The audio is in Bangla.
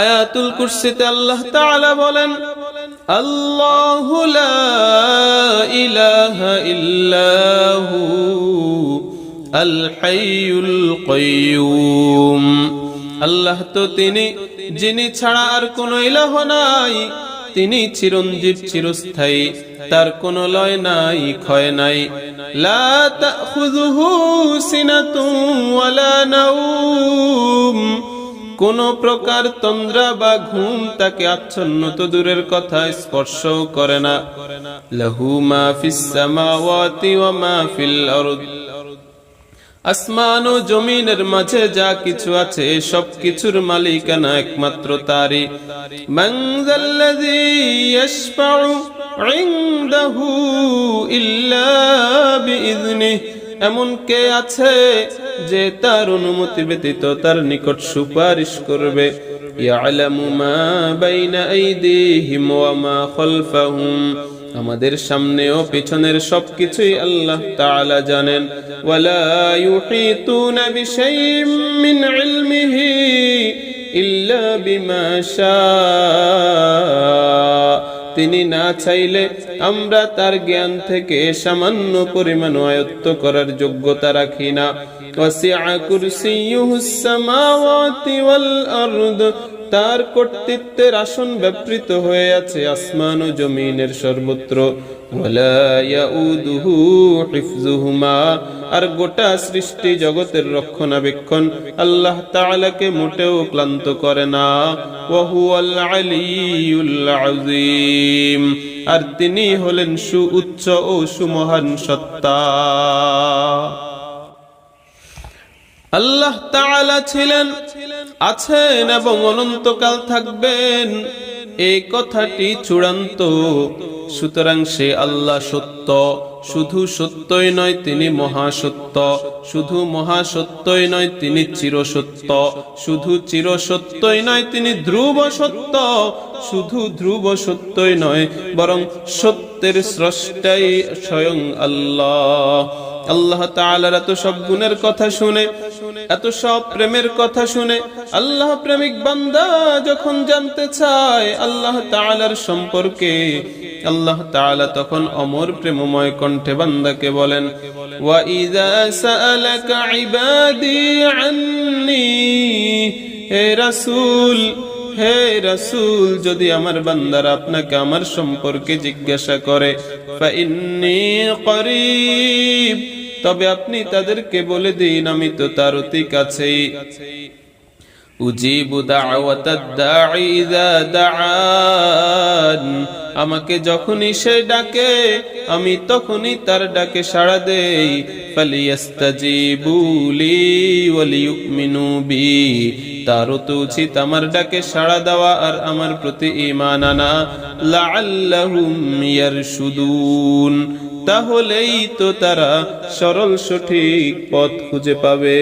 আয়াতুল কুরসিতে আল্লাহ তাআলা বলেন, আল্লাহু লা ইলাহা ইল্লাহু আল হাইয়ুল কাইয়্যুম আল্লাহ তো তিনি, যিনি ছাড়া আর কোনো ইলাহ নাই, তিনি চিরঞ্জীব, চিরস্থায়ী, তার কোনো লয় নাই, ক্ষয় নাই। লা তাখুযুহু সিনাতুন ওয়ালা নাওম কোন প্রকার তন্দ্রা বা ঘুম তাকে আচ্ছন্ন তো দূরের কথা স্পর্শও করে না। লাহু মা ফিস ওয়া মা ফিল আরদ। আসমান ও জমিনের মাঝে যা কিছু আছে, সব কিছুর মালিকানা একমাত্র তারই। মান এমন কে আছে যে তার অনুমতি ব্যতীত তার নিকট সুপারিশ করবে। আমাদের সামনে ও পিছনের সবকিছুই আল্লাহ তাআলা জানেন। ওয়ালা ইল্লা বিমা তিনি না চাইলে আমরা তার জ্ঞান থেকে সামান্য পরিমাণ আয়ত্ত করার যোগ্যতা রাখি না। তার কর্তৃত্বের আসন ব্যাপৃত হয়ে আছে আসমান ও জমিনের সর্বত্র। আর গোটা সৃষ্টি জগতের রক্ষণাবেক্ষণ আল্লাহ তাআলাকে মোটেও ক্লান্ত করে না। হুয়াল আযীম। আর তিনি হলেন সুউচ্চ ও সুমহান সত্তা। আল্লাহ তাআলা ছিলেন আছেন এবং অনন্তকাল থাকবেন। এই কথাটি চূড়ান্ত। সুতরাং সে আল্লাহ সত্য। শুধু সত্যই নয়, তিনি মহাসত্য। শুধু মহাসত্যই নয়, তিনি চিরসত্য। শুধু চিরসত্যই নয়, তিনি ধ্রুব সত্য। শুধু ধ্রুব সত্যই নয়, বরং সত্যের স্রষ্টাই স্বয়ং আল্লাহ। আল্লাহ তাআলার এত সব গুণের কথা শুনে এত সব প্রেমের কথা শুনে আল্লাহ প্রেমিক বান্দা যখন জানতে চায় আল্লাহ তাআলার সম্পর্কে, আল্লাহ তাআলা তখন অমর প্রেমময় কণ্ঠে বান্দাকে বলেন হে রাসূল হে রাসূল, যদি আমার বান্দারা আপনাকে আমার সম্পর্কে জিজ্ঞাসা করে ফাইন্নি করিব তবে আপনি তাদেরকে বলে দিন, আমি তো তার অতি দাআন। আমাকে যখনই সে ডাকে, আমি তখনই তার ডাকে সাড়া দেই। তারও তো উচিত আমার ডাকে সাড়া দেওয়া আর আমার প্রতি ইমান আনা। লাআল্লাহুম ইয়ারশুদুন। তাহলেই তো তারা সরল সঠিক পথ খুঁজে পাবে।